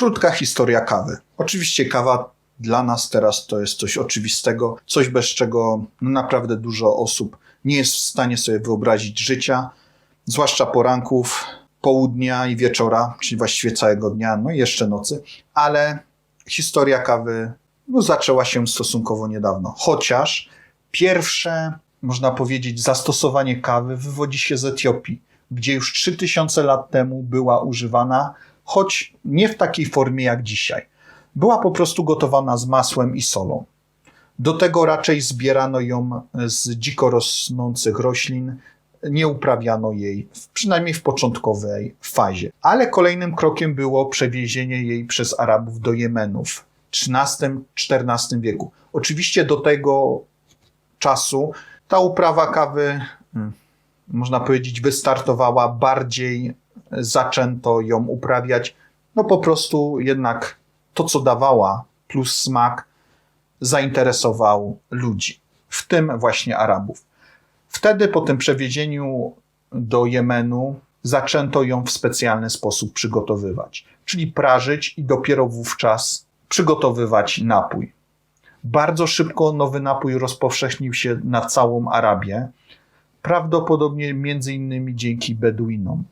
Krótka historia kawy. Oczywiście kawa dla nas teraz to jest coś oczywistego, coś bez czego no naprawdę dużo osób nie jest w stanie sobie wyobrazić życia, zwłaszcza poranków, południa i wieczora, czyli właściwie całego dnia, no i jeszcze nocy, ale historia kawy no, zaczęła się stosunkowo niedawno. Chociaż pierwsze, można powiedzieć, zastosowanie kawy wywodzi się z Etiopii, gdzie już 3000 lat temu była używana, choć nie w takiej formie jak dzisiaj. Była po prostu gotowana z masłem i solą. Do tego raczej zbierano ją z dziko rosnących roślin, nie uprawiano jej, przynajmniej w początkowej fazie. Ale kolejnym krokiem było przewiezienie jej przez Arabów do Jemenu w XIII-XIV wieku. Oczywiście do tego czasu ta uprawa kawy, hmm, można powiedzieć, wystartowała, bardziej zaczęto ją uprawiać. No po prostu jednak to, co dawała, plus smak, zainteresował ludzi, w tym właśnie Arabów. Wtedy po tym przewiezieniu do Jemenu zaczęto ją w specjalny sposób przygotowywać, czyli prażyć i dopiero wówczas przygotowywać napój. Bardzo szybko nowy napój rozpowszechnił się na całą Arabię, prawdopodobnie między innymi dzięki Beduinom.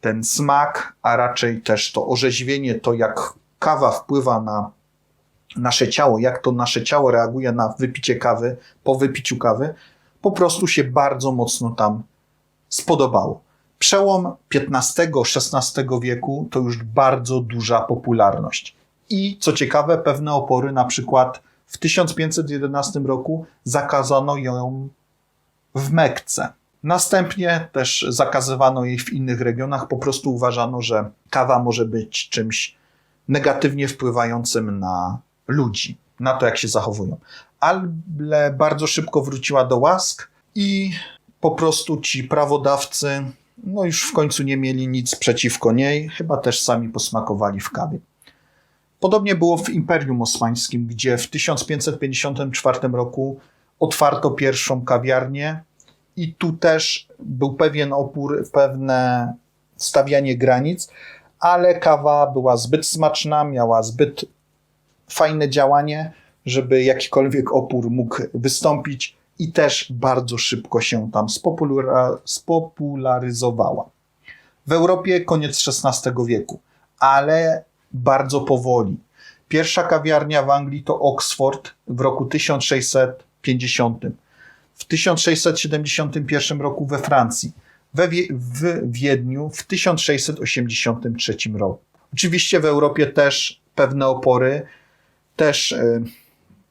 Ten smak, a raczej też to orzeźwienie, to jak kawa wpływa na nasze ciało, jak to nasze ciało reaguje na wypicie kawy, po wypiciu kawy, po prostu się bardzo mocno tam spodobało. Przełom XV-XVI wieku to już bardzo duża popularność. I co ciekawe, pewne opory, na przykład w 1511 roku zakazano ją w Mekce. Następnie też zakazywano jej w innych regionach, po prostu uważano, że kawa może być czymś negatywnie wpływającym na ludzi, na to, jak się zachowują. Ale bardzo szybko wróciła do łask i po prostu ci prawodawcy no już w końcu nie mieli nic przeciwko niej, chyba też sami posmakowali w kawie. Podobnie było w Imperium Osmańskim, gdzie w 1554 roku otwarto pierwszą kawiarnię i tu też był pewien opór, pewne stawianie granic, ale kawa była zbyt smaczna, miała zbyt fajne działanie, żeby jakikolwiek opór mógł wystąpić i też bardzo szybko się tam spopularyzowała. W Europie koniec XVI wieku, ale bardzo powoli. Pierwsza kawiarnia w Anglii to Oxford w roku 1650. W 1671 roku we Francji we, w Wiedniu w 1683 roku. Oczywiście w Europie też pewne opory, też y,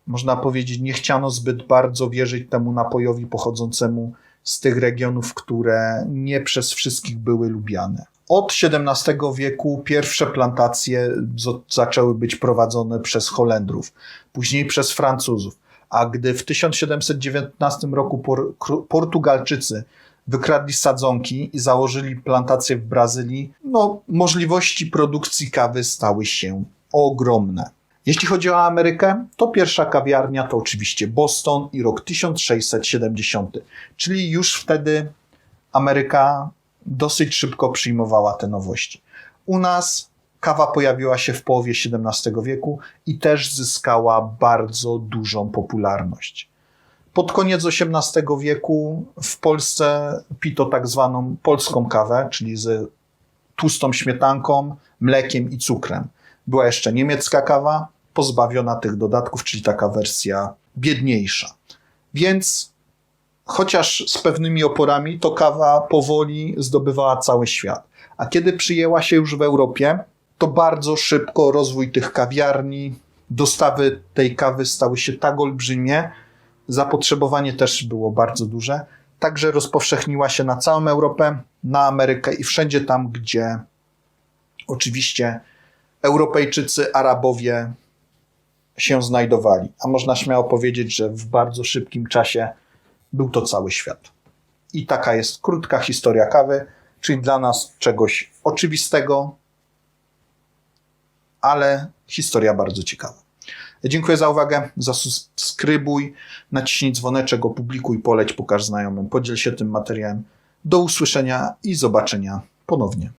można powiedzieć, nie chciano zbyt bardzo wierzyć temu napojowi pochodzącemu z tych regionów, które nie przez wszystkich były lubiane. Od XVII wieku pierwsze plantacje zaczęły być prowadzone przez Holendrów, później przez Francuzów, a gdy w 1719 roku Portugalczycy wykradli sadzonki i założyli plantacje w Brazylii, no, możliwości produkcji kawy stały się ogromne. Jeśli chodzi o Amerykę, to pierwsza kawiarnia to oczywiście Boston i rok 1670, czyli już wtedy Ameryka dosyć szybko przyjmowała te nowości. U nas kawa pojawiła się w połowie XVII wieku i też zyskała bardzo dużą popularność. Pod koniec XVIII wieku w Polsce pito tak zwaną polską kawę, czyli z tłustą śmietanką, mlekiem i cukrem. Była jeszcze niemiecka kawa, pozbawiona tych dodatków, czyli taka wersja biedniejsza. Więc chociaż z pewnymi oporami, to kawa powoli zdobywała cały świat. A kiedy przyjęła się już w Europie, to bardzo szybko rozwój tych kawiarni, dostawy tej kawy stały się tak olbrzymie, Zapotrzebowanie też było bardzo duże, także rozpowszechniła się na całą Europę, na Amerykę i wszędzie tam, gdzie oczywiście Europejczycy, Arabowie się znajdowali. A można śmiało powiedzieć, że w bardzo szybkim czasie był to cały świat. I taka jest krótka historia kawy, czyli dla nas czegoś oczywistego, ale historia bardzo ciekawa. Dziękuję za uwagę, zasubskrybuj, naciśnij dzwoneczek, opublikuj, poleć, pokaż znajomym, podziel się tym materiałem. Do usłyszenia i zobaczenia ponownie.